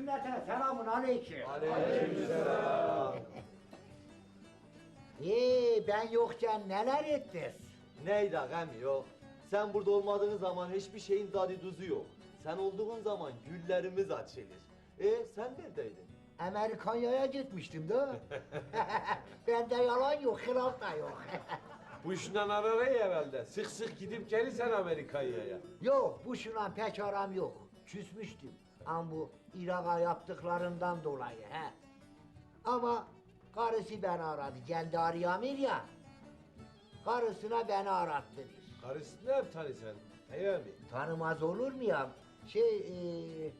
Cümlete selamun aleyküm. Aleykümselam. Ee, ben yokken neler ettiniz? Neydi ağam yok. Sen burada olmadığın zaman hiçbir şeyin tadı tuzu yok. Sen olduğun zaman güllerimiz açılır. E sen neredeydin? Amerikanya'ya gitmiştim de. Bende yalan yok, hilaf da yok. Bu işten ararayı evvelde. Sık sık gidip gelirsen Amerika'ya. yok, bu şuna pek aram yok. Küsmüştüm. Ama bu Irak'a yaptıklarından dolayı he. Ama karısı beni aradı. Kendi arayamıyor ya. Karısına beni arattırır. Karısı ne yaptın sen? Hey abi. Tanımaz olur mu ya? Şey, e,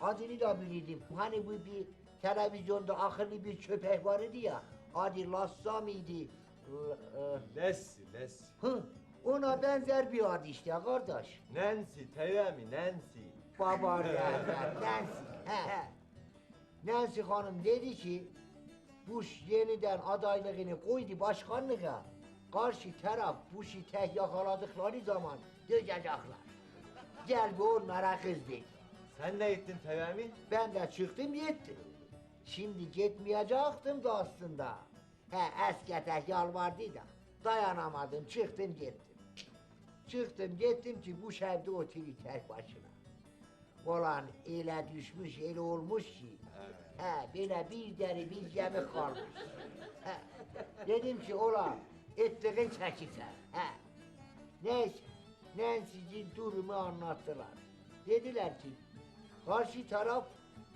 adını da bilirdim. Hani bu bir televizyonda akıllı bir köpek vardı ya. Adı Lassa mıydı? L- e, Lessi, Lessi. Hı, ona benzer bir adı işte kardeş. Nancy, Teyami, Nancy. Baba derler, Nancy. He, he. Nancy Hanım dedi ki, Bush yeniden adaylığını koydu başkanlığa. Karşı taraf Bush'u tek yakaladıkları zaman dövecekler. Gel bu onlara kız dedi. Sen ne ettin Teyami? Ben de çıktım gittim. Şimdi gitmeyecektim da aslında. He eskete yalvardı da dayanamadım çıktım gittim. Çıktım gittim ki bu evde oturuyor tek başına. Olan ele düşmüş ele olmuş ki. He böyle bir deri bir gemi kalmış. He. Dedim ki ola ettiğin çekilsen. He. Neyse Nancy'cin durumu anlattılar. Dediler ki karşı taraf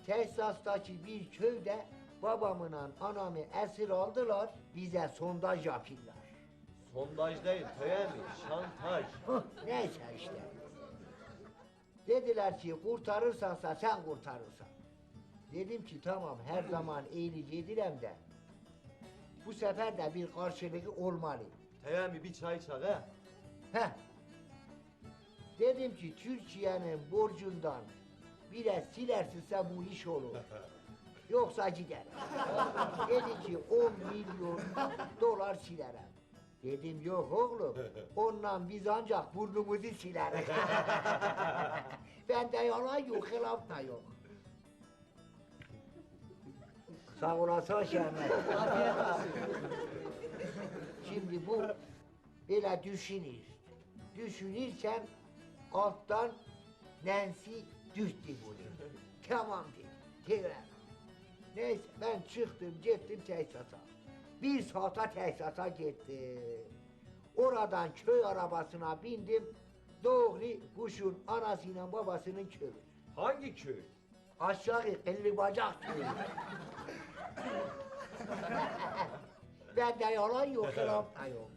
Texas'taki bir köyde babamla anamı esir aldılar bize sondaj yapıyorlar. Sondaj değil Teyami, şantaj. Hıh, Neyse işte. Dediler ki kurtarırsansa sen kurtarırsan. Dedim ki tamam her zaman edirem de bu sefer de bir karşılığı olmalı. Teyami bir çay çak ha. Heh. Dedim ki Türkiye'nin borcundan biraz silersinse bu iş olur. Yoksa gider. Dedi ki 10 milyon dolar silerim. Dedim yok oğlum. Ondan biz ancak burnumuzu sileriz. Bende yalan yok, hilaf da yok. Sağ olasın Şermet. Şimdi bu böyle düşünür. Düşünürken alttan Nancy düştü bunu. Tamam dedi. Tekrar. Neyse ben çıktım gittim tesisata. Bir saate tesisata gittim. Oradan köy arabasına bindim. Doğru kuşun anasıyla babasının köyü. Hangi köy? Aşağı kıllı bacak köyü. Bende yalan yok, hilaf da yok.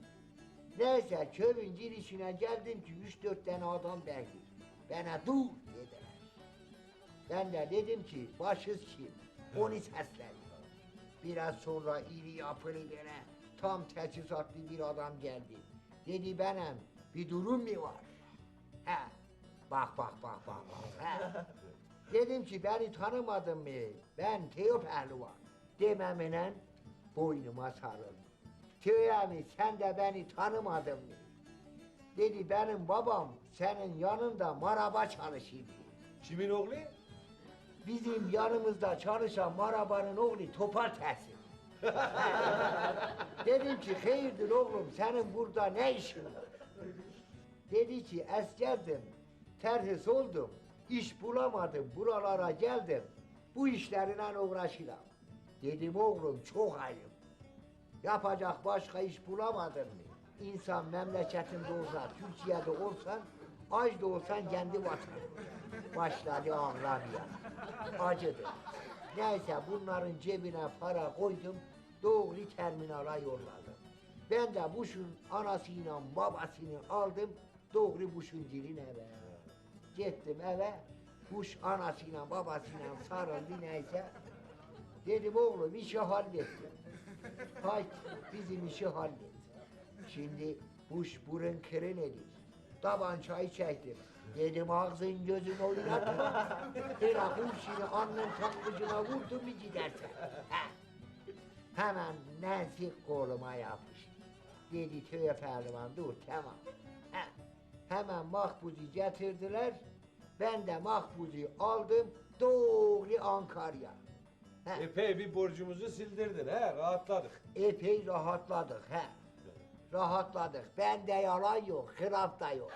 Neyse köyün girişine geldim ki üç dört tane adam bekliyor. Bana dur dediler. Ben de dedim ki başız kim? Onu sesledim. Biraz sonra iri yapılı böyle tam teçhizatlı bir adam geldi. Dedi benim bir durum mu var? He. Bak bak bak bak bak. He. Dedim ki beni tanımadın mı? Ben Teo Pehlivan. Dememinen boynuma sarıldı. Teo mi sen de beni tanımadın mı? Dedi benim babam senin yanında maraba çalışıyordu. Kimin oğlu? Bizim yanımızda çalışan marabanın oğlu Topal Tahsin. Dedim ki hayırdır oğlum senin burada ne işin var? Dedi ki askerdim, terhis oldum, iş bulamadım, buralara geldim. Bu işlerine uğraşıram. Dedim oğlum çok ayıp. Yapacak başka iş bulamadın mı? İnsan memleketinde olsa, Türkiye'de olsan, aç da olsan kendi vatan. Başladı ağlamaya. Acıdı. Neyse bunların cebine para koydum, doğru terminala yolladım. Ben de Bush'un anasıyla babasını aldım, doğru Bush'un dilin eve. Gittim eve, Bush anasıyla babasıyla sarıldı neyse. Dedim oğlum işi hallettim. Haydi bizim işi hallet. Şimdi Bush burun kırın edir. Tabancayı çektim. Dedim ağzın gözün oynatma. Hele kurşunu alnın takıcına vurdun mu gidersen. He. Hemen Nancy koluma yapıştı. Dedi tüye pehlivan dur tamam. He. Hemen makbuzu getirdiler. Ben de makbuzu aldım. doğru Ankara'ya. Epey bir borcumuzu sildirdin he rahatladık. epey rahatladık he. Rahatladık. Bende yalan yok, hıraf da yok.